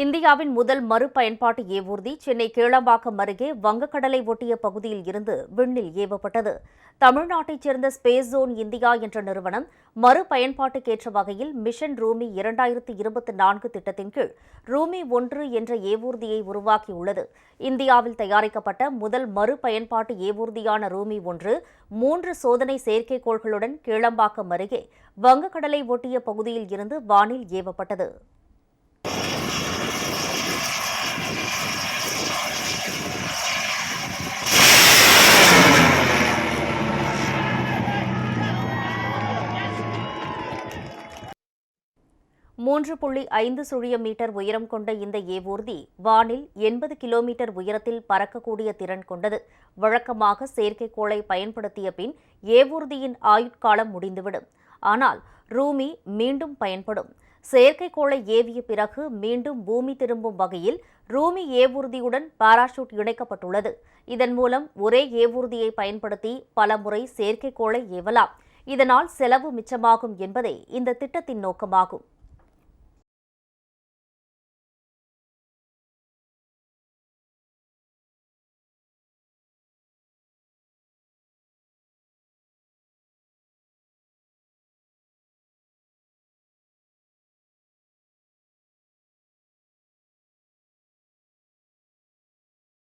இந்தியாவின் முதல் மறுபயன்பாட்டு ஏவூர்தி சென்னை கீழம்பாக்கம் அருகே வங்கக்கடலை ஒட்டிய பகுதியில் இருந்து விண்ணில் ஏவப்பட்டது. தமிழ்நாட்டைச் சேர்ந்த ஸ்பேஸ் ஜோன் இந்தியா என்ற நிறுவனம் மறுபயன்பாட்டுக்கேற்ற வகையில் மிஷன் ரூமி இரண்டாயிரத்து இருபத்தி நான்கு திட்டத்தின் கீழ் ரூமி ஒன்று என்ற ஏவூர்தியை உருவாக்கியுள்ளது. இந்தியாவில் தயாரிக்கப்பட்ட முதல் மறுபயன்பாட்டு ஏவூர்தியான ரூமி ஒன்று மூன்று சோதனை செயற்கைக்கோள்களுடன் கீழம்பாக்கம் அருகே வங்கக்கடலை ஒட்டிய பகுதியில் இருந்து வானில் ஏவப்பட்டது. மூன்று புள்ளி ஐந்து சுழிய மீட்டர் உயரம் கொண்ட இந்த ஏவூர்தி வானில் எண்பது கிலோமீட்டர் உயரத்தில் பறக்கக்கூடிய திறன் கொண்டது. வழக்கமாக செயற்கைக்கோளை பயன்படுத்திய பின் ஏவூர்தியின் ஆயுட்காலம் முடிந்துவிடும். ஆனால் ரூமி மீண்டும் பயன்படும். செயற்கைக்கோளை ஏவிய பிறகு மீண்டும் பூமி திரும்பும் வகையில் ரூமி ஏவூர்தியுடன் பாராசூட் இணைக்கப்பட்டுள்ளது. இதன் மூலம் ஒரே ஏவூர்தியை பயன்படுத்தி பல முறை செயற்கைக்கோளை ஏவலாம். இதனால் செலவு மிச்சமாகும் என்பதே இந்த திட்டத்தின் நோக்கமாகும்.